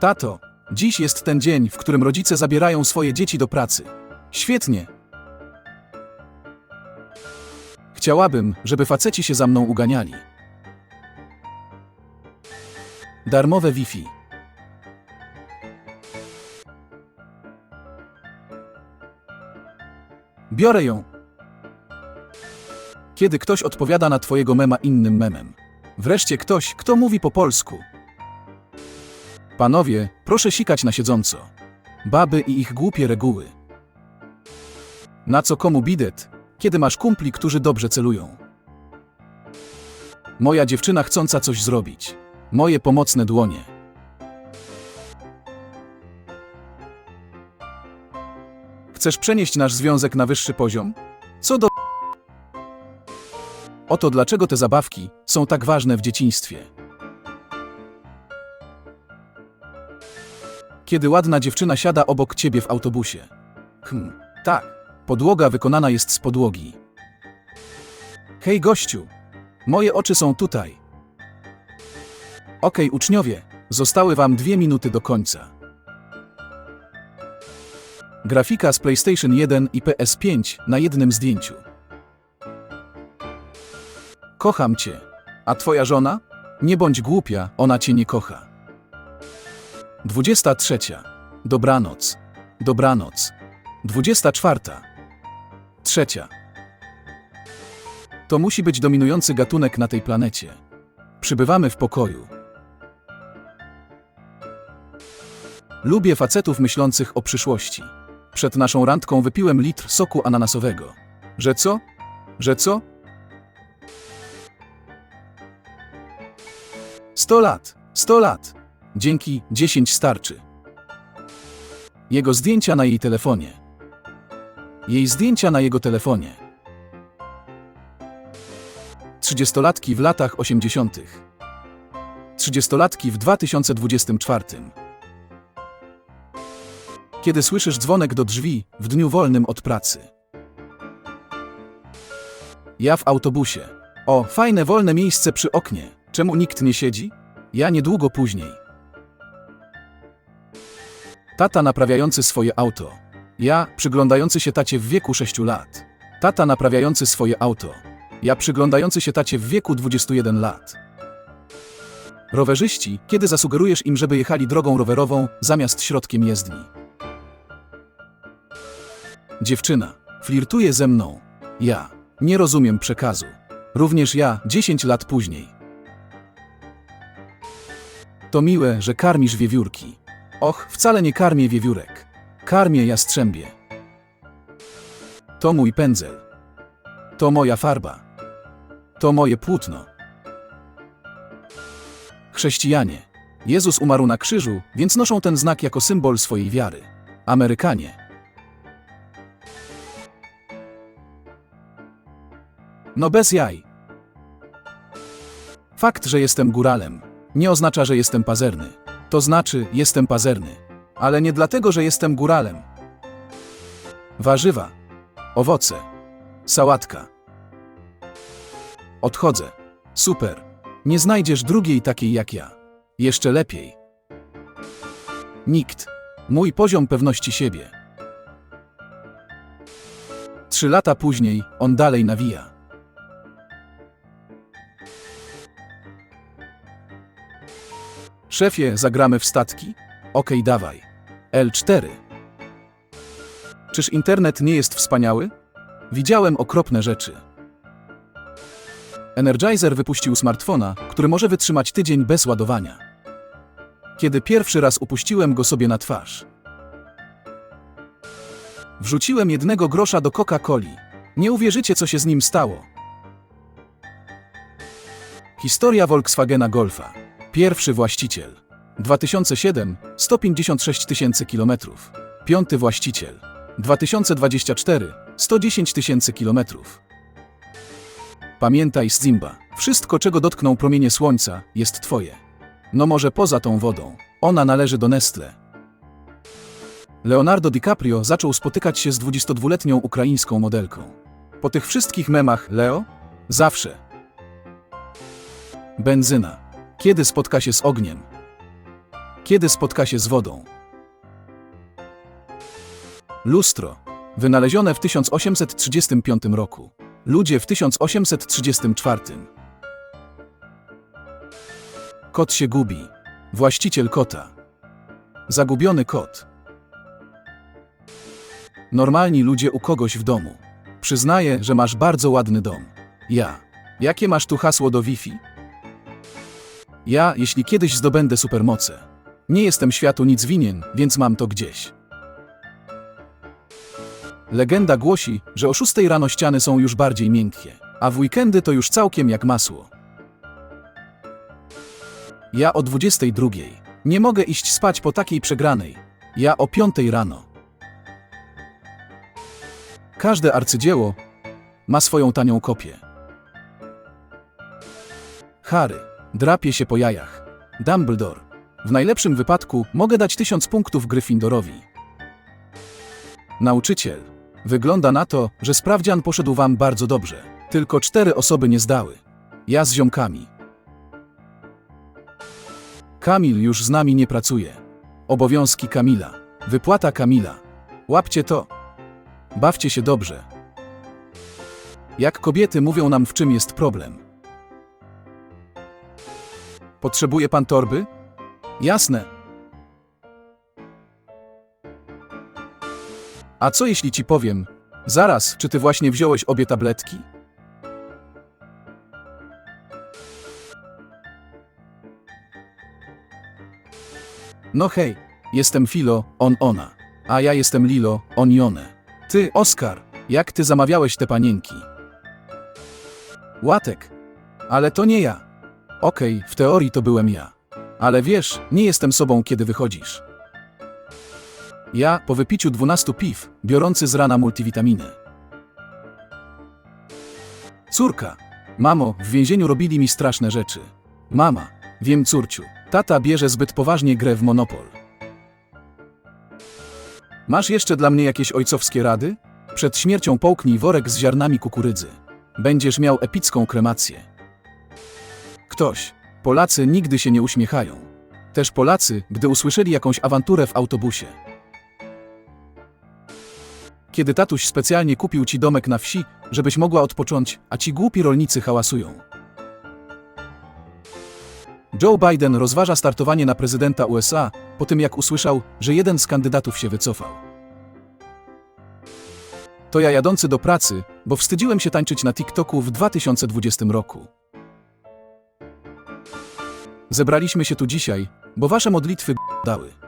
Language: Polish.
Tato, dziś jest ten dzień, w którym rodzice zabierają swoje dzieci do pracy. Świetnie. Chciałabym, żeby faceci się za mną uganiali. Darmowe Wi-Fi. Biorę ją. Kiedy ktoś odpowiada na twojego mema innym memem. Wreszcie ktoś, kto mówi po polsku. Panowie, proszę sikać na siedząco. Baby i ich głupie reguły. Na co komu bidet, kiedy masz kumpli, którzy dobrze celują? Moja dziewczyna chcąca coś zrobić. Moje pomocne dłonie. Chcesz przenieść nasz związek na wyższy poziom? Co do. Oto dlaczego te zabawki są tak ważne w dzieciństwie. Kiedy ładna dziewczyna siada obok ciebie w autobusie. Hm, tak. Podłoga wykonana jest z podłogi. Hej gościu, moje oczy są tutaj. Okej, uczniowie, zostały wam dwie minuty do końca. Grafika z PlayStation 1 i PS5 na jednym zdjęciu. Kocham cię. A twoja żona? Nie bądź głupia, ona cię nie kocha. 23. Dobranoc. Dobranoc. 24. Trzecia. To musi być dominujący gatunek na tej planecie. Przybywamy w pokoju. Lubię facetów myślących o przyszłości. Przed naszą randką wypiłem litr soku ananasowego. Że co? Że co? 100 lat, 100 lat. Dzięki 10 starczy. Jego zdjęcia na jej telefonie. Jej zdjęcia na jego telefonie. Trzydziestolatki w latach 80. Trzydziestolatki w 2024. Kiedy słyszysz dzwonek do drzwi w dniu wolnym od pracy. Ja w autobusie. O, fajne wolne miejsce przy oknie. Czemu nikt nie siedzi? Ja niedługo później. Tata naprawiający swoje auto. Ja przyglądający się tacie w wieku 6 lat. Tata naprawiający swoje auto. Ja przyglądający się tacie w wieku 21 lat. Rowerzyści, kiedy zasugerujesz im, żeby jechali drogą rowerową zamiast środkiem jezdni. Dziewczyna flirtuje ze mną. Ja nie rozumiem przekazu. Również ja 10 lat później. To miłe, że karmisz wiewiórki. Och, wcale nie karmię wiewiórek. Karmię jastrzębie. To mój pędzel. To moja farba. To moje płótno. Chrześcijanie. Jezus umarł na krzyżu, więc noszą ten znak jako symbol swojej wiary. Amerykanie. No bez jaj. Fakt, że jestem góralem, nie oznacza, że jestem pazerny. To znaczy, jestem pazerny. Ale nie dlatego, że jestem góralem. Warzywa, owoce, sałatka. Odchodzę. Super. Nie znajdziesz drugiej takiej jak ja. Jeszcze lepiej. Nikt. Mój poziom pewności siebie. Trzy lata później on dalej nawija. Szefie, zagramy w statki? Okej, dawaj. L4. Czyż internet nie jest wspaniały? Widziałem okropne rzeczy. Energizer wypuścił smartfona, który może wytrzymać tydzień bez ładowania. Kiedy pierwszy raz upuściłem go sobie na twarz. Wrzuciłem jednego grosza do Coca-Coli. Nie uwierzycie, co się z nim stało. Historia Volkswagena Golfa. Pierwszy właściciel. 2007 156 tysięcy kilometrów. Piąty właściciel. 2024 110 tysięcy kilometrów. Pamiętaj, Zimba, wszystko czego dotkną promienie słońca jest twoje. No może poza tą wodą. Ona należy do Nestle. Leonardo DiCaprio zaczął spotykać się z 22-letnią ukraińską modelką. Po tych wszystkich memach, Leo? Zawsze. Benzyna. Kiedy spotka się z ogniem? Kiedy spotka się z wodą? Lustro. Wynalezione w 1835 roku. Ludzie w 1834. Kot się gubi. Właściciel kota. Zagubiony kot. Normalni ludzie u kogoś w domu. Przyznaję, że masz bardzo ładny dom. Ja. Jakie masz tu hasło do Wi-Fi? Ja, jeśli kiedyś zdobędę supermoce. Nie jestem światu nic winien, więc mam to gdzieś. Legenda głosi, że o 6 rano ściany są już bardziej miękkie, a w weekendy to już całkiem jak masło. Ja o 22. Nie mogę iść spać po takiej przegranej. Ja o 5 rano. Każde arcydzieło ma swoją tanią kopię. Harry drapie się po jajach. Dumbledore. W najlepszym wypadku mogę dać tysiąc punktów Gryffindorowi. Nauczyciel. Wygląda na to, że sprawdzian poszedł wam bardzo dobrze. Tylko cztery osoby nie zdały. Ja z ziomkami. Kamil już z nami nie pracuje. Obowiązki Kamila. Wypłata Kamila. Łapcie to. Bawcie się dobrze. Jak kobiety mówią nam, w czym jest problem. Potrzebuje pan torby? Jasne. A co jeśli ci powiem? Zaraz, czy ty właśnie wziąłeś obie tabletki? No hej, jestem Filo, on ona. A ja jestem Lilo, on one. Ty, Oskar, jak ty zamawiałeś te panienki? Łatek. Ale to nie ja. Okej, w teorii to byłem ja. Ale wiesz, nie jestem sobą, kiedy wychodzisz. Ja, po wypiciu 12 piw, biorący z rana multivitaminy. Córka. Mamo, w więzieniu robili mi straszne rzeczy. Mama. Wiem, córciu. Tata bierze zbyt poważnie grę w Monopol. Masz jeszcze dla mnie jakieś ojcowskie rady? Przed śmiercią połknij worek z ziarnami kukurydzy. Będziesz miał epicką kremację. Ktoś. Polacy nigdy się nie uśmiechają. Też Polacy, gdy usłyszeli jakąś awanturę w autobusie. Kiedy tatuś specjalnie kupił ci domek na wsi, żebyś mogła odpocząć, a ci głupi rolnicy hałasują. Joe Biden rozważa startowanie na prezydenta USA po tym, jak usłyszał, że jeden z kandydatów się wycofał. To ja jadący do pracy, bo wstydziłem się tańczyć na TikToku w 2020 roku. Zebraliśmy się tu dzisiaj, bo wasze modlitwy dały.